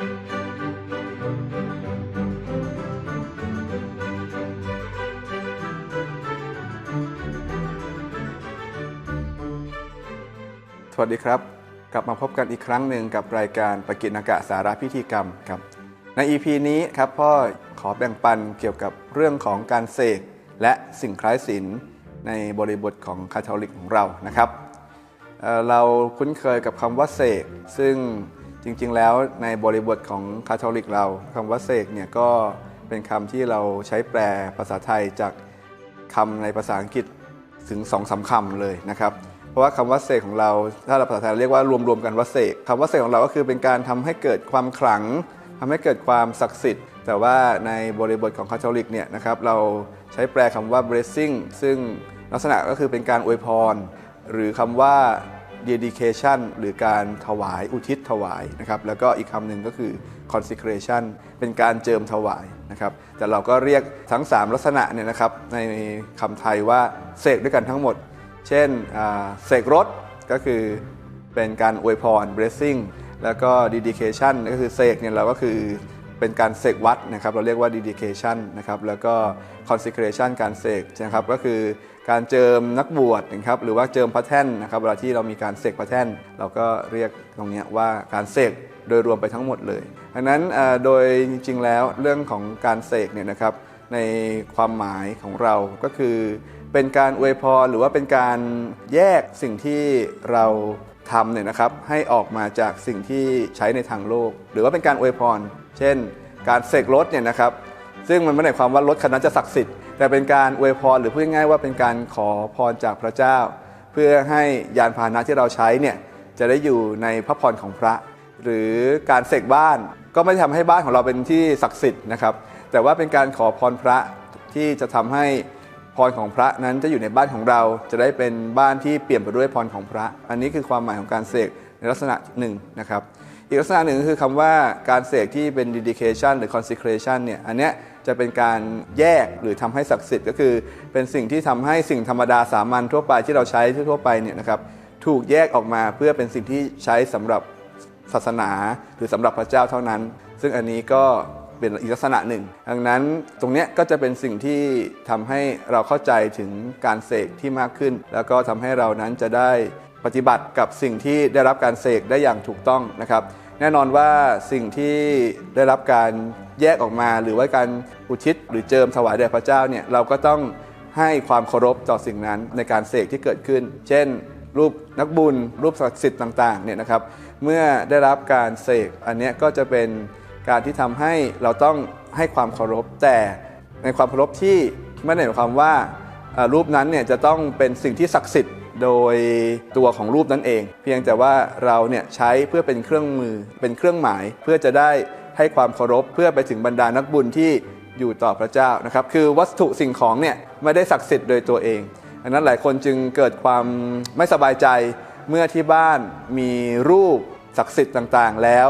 สวัสดีครับ กลับมาพบกันอีกครั้งหนึ่งกับรายการปกิณกะสาระพิธีกรรมครับใน EP นี้ครับพ่อขอแบ่งปันเกี่ยวกับเรื่องของการเสกและสิ่งคล้ายศิลในบริบทของคาทอลิกของเรานะครับเเราคุ้นเคยกับคำว่าเสกซึ่ง จริงๆ แล้วในบริบทของคาทอลิกเราคำว่าเสกเนี่ยก็เป็นคำที่เราใช้แปลภาษาไทยจากคำในภาษาอังกฤษถึง2องสาคำเลยนะครับ เพราะว่าคำว่าเสกของเราถ้าเราภาษาไทยเรียกว่ารวมๆกันว่าเสกคำว่าเสกของเราก็คือเป็นการทำให้เกิดความขลังทำให้เกิดความศักดิ์สิทธิ์ แต่ว่าในบริบทของคาทอลิกเนี่ยนะครับเราใช้แปลคำว่า blessing ซึ่งลักษณะก็คือเป็นการอวยพร หรือคำว่า dedication หรือการถวายอุทิศถวายนะครับแล้วก็อีกคำหนึ่งก็คือ consecration เป็นการเจิมถวายนะครับแต่เราก็เรียกทั้ง 3 ลักษณะเนี่ยนะครับในคำไทยว่าเสกด้วยกันทั้งหมด เช่นเสกรถก็คือเป็นการอวยพร blessing แล้วก็ dedication ก็คือเสกเนี่ยเราก็คือ เป็นการเสกวัดนะครับเราเรียกว่า dedication นะครับแล้วก็ consecration การเสกนะครับก็คือการเจิมนักบวชนะครับหรือว่าเจิมพระแท่นนะครับเวลาที่เรามีการเสกพระแท่น เราก็เรียกตรงนี้ว่าการเสกโดยรวมไปทั้งหมดเลยดังนั้นโดยจริงๆแล้วเรื่องของการเสกเนี่ยนะครับในความหมายของเราก็คือ เป็นการอวยพรหรือว่าเป็นการแยกสิ่งที่เราทำเนี่ยนะครับให้ออกมาจากสิ่งที่ใช้ในทางโลก หรือว่าเป็นการอวยพร เช่น การเสกรถเนี่ยนะครับซึ่งมันไม่ได้ความว่ารถคันนั้นจะศักดิ์สิทธิ์แต่เป็นการอวยพรหรือพูดง่ายๆว่าเป็นการขอพรจากพระเจ้า เพื่อให้ยานพาหนะที่เราใช้เนี่ยจะได้อยู่ในพระพรของพระ หรือการเสกบ้านก็ไม่ได้ทำให้บ้านของเราเป็นที่ศักดิ์สิทธิ์นะครับ แต่ว่าเป็นการขอพรพระที่จะทำให้พรของพระนั้นจะอยู่ในบ้านของเรา จะได้เป็นบ้านที่เปี่ยมไปด้วยพรของพระ อันนี้คือความหมายของการเสกในลักษณะหนึ่งนะครับ อีกลักษณะหนึ่งก็คือคำว่าการเสกที่เป็น dedication หรือ consecration เนี่ยอันเนี้ยจะเป็นการแยกหรือทำให้ศักดิ์สิทธิ์ก็คือ เป็นสิ่งที่ทำให้สิ่งธรรมดาสามัญทั่วไปที่เราใช้ทั่วไปเนี่ยนะครับถูกแยกออกมาเพื่อเป็นสิ่งที่ใช้สำหรับศาสนา หรือสำหรับพระเจ้าเท่านั้น ซึ่งอันนี้ก็เป็นอีกลักษณะหนึ่ง ดังนั้นตรงเนี้ยก็จะเป็นสิ่งที่ทำให้เราเข้าใจถึงการเสกที่มากขึ้น แล้วก็ทำให้เรานั้นจะได้ ปฏิบัติกับสิ่งที่ได้รับการเสกได้อย่างถูกต้องนะครับ แน่นอนว่าสิ่งที่ได้รับการแยกออกมา หรือว่าการอุทิศหรือเจิมถวายแด่พระเจ้าเนี่ยเราก็ต้องให้ความเคารพต่อสิ่งนั้นในการเสกที่เกิดขึ้น เช่น รูปนักบุญ รูปศักดิ์สิทธิ์ต่างๆเนี่ยนะครับ เมื่อได้รับการเสกอันเนี้ยก็จะเป็นการที่ทำให้เราต้องให้ความเคารพแต่ในความเคารพที่ไม่ได้หมายความว่ารูปนั้นเนี่ยจะต้องเป็นสิ่งที่ศักดิ์สิทธิ์ โดยตัวของรูปนั้นเอง เพียงแต่ว่าเราเนี่ยใช้เพื่อเป็นเครื่องมือเป็นเครื่องหมายเพื่อจะได้ให้ความเคารพเพื่อไปถึงบรรดานักบุญที่อยู่ต่อพระเจ้านะครับ คือวัตถุสิ่งของเนี่ยไม่ได้ศักดิ์สิทธิ์โดยตัวเองดังนั้นหลายคนจึงเกิดความไม่สบายใจเมื่อที่บ้านมีรูปศักดิ์สิทธิ์ต่างๆ แล้ว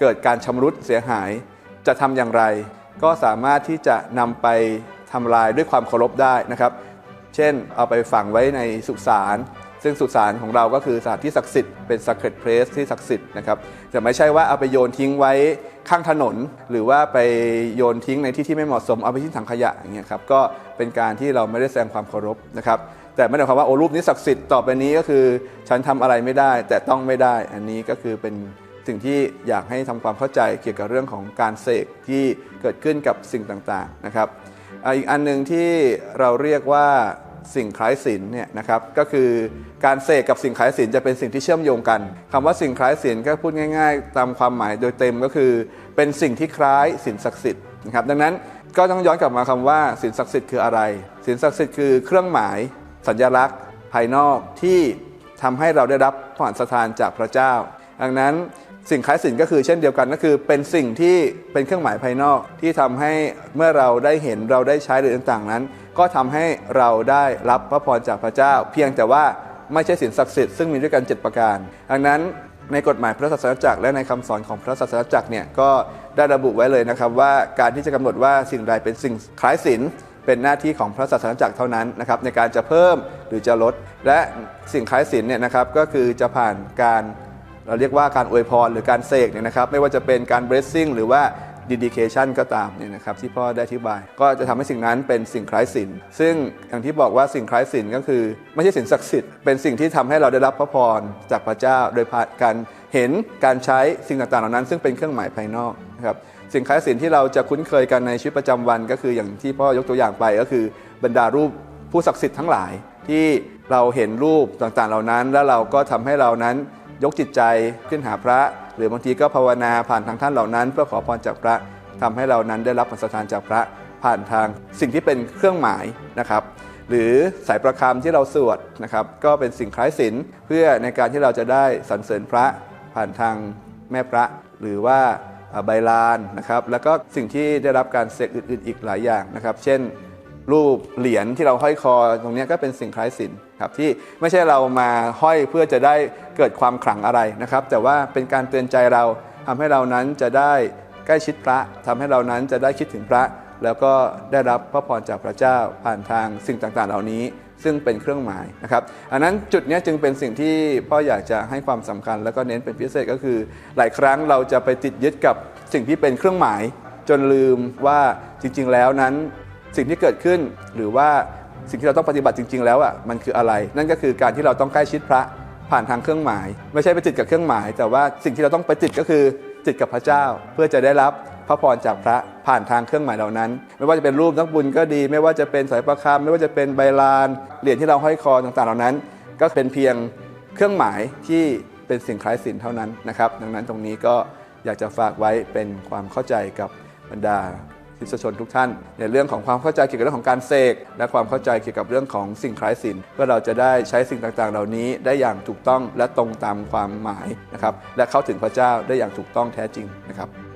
เกิดการชำรุดเสียหายจะทำอย่างไร ก็สามารถที่จะนำไปทำลายด้วยความเคารพได้นะครับ เช่น เอาไปฝังไว้ในสุสานซึ่งสุสานของเราก็คือสถานที่ศักดิ์สิทธิ์เป็น sacred place ที่ศักดิ์สิทธิ์นะครับจะไม่ใช่ว่าเอาไปโยนทิ้งไว้ข้างถนน หรือว่าไปโยนทิ้งในที่ที่ไม่เหมาะสมเอาไปทิ้งถังขยะอย่างเงี้ยครับก็เป็นการที่เราไม่ได้แสดงความเคารพนะครับแต่ไม่ได้ความว่าโอ้รูปนี้ศักดิ์สิทธิ์ต่อไปนี้ก็คือ ฉันทำอะไรไม่ได้ แต่ต้องไม่ได้อันนี้ก็คือเป็น สิ่งที่อยากให้ทำความเข้าใจเกี่ยวกับเรื่องของการเสกที่เกิดขึ้นกับสิ่งต่างๆนะครับอีกอันหนึ่งที่เราเรียกว่าสิ่งคล้ายศิลเนี่ยนะครับก็คือการเสกกับสิ่งคล้ายศิลจะเป็นสิ่งที่เชื่อมโยงกันคำว่าสิ่งคล้ายศิลก็พูดง่าย ๆ ตามความหมายโดยเต็มก็คือ เป็นสิ่งที่คล้ายศิลศักดิ์สิทธิ์นะครับดังนั้นก็ต้องย้อนกลับมาคำว่าศิลศักดิ์สิทธิ์คืออะไรศิลศักดิ์สิทธิ์คือเครื่องหมายสัญลักษณ์ ภายนอกที่ทำให้เราได้รับพระอัสถานจากพระเจ้า ดังนั้นสิ่งคล้ายสิ่งก็คือเช่นเดียวกันก็คือ เป็นสิ่งที่เป็นเครื่องหมายภายนอกที่ทำให้เมื่อเราได้เห็นเราได้ใช้หรือต่างๆนั้น ก็ทำให้เราได้รับพระพรจากพระเจ้า เพียงแต่ว่าไม่ใช่สินศักดิ์สิทธิ์ซึ่งมีด้วยกัน 7 ประการ ดังนั้นในกฎหมายพระศาสนาจักรและในคำสอนของพระศาสนาจักรเนี่ยก็ได้ระบุไว้เลยนะครับว่าการที่จะกำหนดว่าสิ่งใดเป็นสิ่งคล้ายศิลเป็นหน้าที่ของพระศาสนาจักรเท่านั้นนะครับในการจะเพิ่มหรือจะลด และสิ่งคล้ายศิลเนี่ยนะครับก็คือจะผ่านการ เราเรียกว่าการอวยพรหรือการเสกเนี่ยนะครับไม่ว่าจะเป็นการ blessing หรือว่า dedication ก็ตามเนี่ยนะครับที่พ่อได้อธิบาย ก็จะทำให้สิ่งนั้นเป็นสิ่งคล้ายศิลซึ่งอย่างที่บอกว่าสิ่งคล้ายศิลก็คือ ไม่ใช่สิ่งศักดิ์สิทธิ์เป็นสิ่งที่ทำให้เราได้รับพระพรจากพระเจ้า โดยผ่านการเห็นการใช้สิ่งต่างๆเหล่านั้น ซึ่งเป็นเครื่องหมายภายนอกนะครับสิ่งคล้ายศิลที่เราจะคุ้นเคยกันในชีวิตประจำวัน ก็คืออย่างที่พ่อยกตัวอย่างไปก็คือบรรดารูปผู้ศักดิ์สิทธิ์ทั้งหลายที่เราเห็นรูปต่างๆเหล่านั้น แล้วเราก็ทำให้เรานั้น ยกจิตใจขึ้นหาพระ หรือบางทีก็ภาวนาผ่านทางท่านเหล่านั้น เพื่อขอพรจากพระทำให้เรานั้นได้รับพรสถานจากพระผ่านทางสิ่งที่เป็นเครื่องหมายนะครับ หรือสายประคำที่เราสวดนะครับ ก็เป็นสิ่งคล้ายศิลเพื่อในการที่เราจะได้สรรเสริญพระผ่านทางแม่พระ หรือว่าอ่าใบลานนะครับ แล้วก็สิ่งที่ได้รับการเสกอื่น ๆ อีกหลายอย่างนะครับ เช่น รูปเหรียญที่เราห้อยคอตรงนี้ก็เป็นสิ่งคล้ายศิลครับที่ไม่ใช่เรามาห้อยเพื่อจะได้เกิดความขลังอะไรนะครับ แต่ว่าเป็นการเตือนใจเราทำให้เรานั้นจะได้ใกล้ชิดพระทำให้เรานั้นจะได้คิดถึงพระ แล้วก็ได้รับพระพรจากพระเจ้าผ่านทางสิ่งต่างๆ เหล่านี้ ซึ่งเป็นเครื่องหมายนะครับอันนั้นจุดนี้จึงเป็นสิ่งที่พ่ออยากจะให้ความสำคัญ แล้วก็เน้นเป็นพิเศษก็คือ หลายครั้งเราจะไปติดยึดกับสิ่งที่เป็นเครื่องหมาย จนลืมว่าจริง ๆ แล้วนั้น สิ่งที่เกิดขึ้นหรือว่าสิ่งที่เราต้องปฏิบัติจริง ๆ แล้วอะมันคืออะไร นั่นก็คือการที่เราต้องใกล้ชิดพระผ่านทางเครื่องหมาย ไม่ใช่ไปติดกับเครื่องหมาย แต่ว่าสิ่งที่เราต้องไปติดก็คือติดกับพระเจ้า เพื่อจะได้รับพระพรจากพระผ่านทางเครื่องหมายเหล่านั้น ไม่ว่าจะเป็นรูปนักบุญก็ดี ไม่ว่าจะเป็นสายประคำไม่ว่าจะเป็นใบลานเหรียญที่เราห้อยคอต่างๆเหล่านั้น ก็เป็นเพียงเครื่องหมายที่เป็นสิ่งคล้ายสินเท่านั้นนะครับ ดังนั้นตรงนี้ก็อยากจะฝากไว้เป็นความเข้าใจกับบรรดา คริสตชนทุกท่าน ในเรื่องของความเข้าใจเกี่ยวกับเรื่องของการเสกและความเข้าใจเกี่ยวกับเรื่องของสิ่งคล้ายสินเพื่อเราจะได้ใช้สิ่งต่างๆ เหล่านี้ได้อย่างถูกต้องและตรงตามความหมายนะครับและเข้าถึงพระเจ้าได้อย่างถูกต้องแท้จริงนะครับ